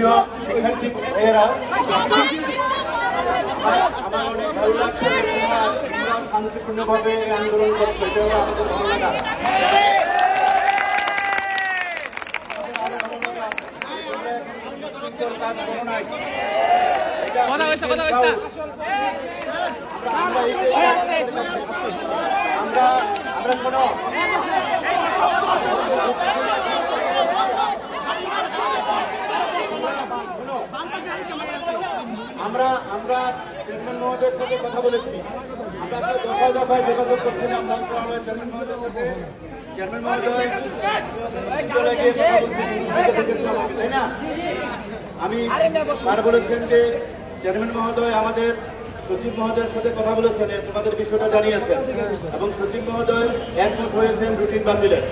প্রিয় শিক্ষার্থী ভাইয়েরা আমার অনেক ভালো লাগছে তোমরা তোমরা শান্তিপূর্ণভাবে আন্দোলন করছ এটা হলো আমাদের ভালো লাগা কাজ করো নাই কথা কইছে কথা কইছে আমরা শোনো। আমরা আমরা চেয়ারম্যান মহোদয়ের সাথে কথা বলেছি। আমরা তো দফায় দফায় যোগাযোগ করছিলাম মন্ত্রণালয়ের চেয়ারম্যান মহোদয়ের সাথে। চেয়ারম্যান মহোদয় গিয়ে কথা বলছেন, আমি, তাই না? আমি স্যার বলেছেন যে চেয়ারম্যান মহোদয় আমাদের সচিব মহোদয়ের সাথে কথা বলেছেন তোমাদের বিষয়টা জানিয়েছেন। এবং সচিব মহোদয় একমত হয়েছেন রুটিন বাতিলের।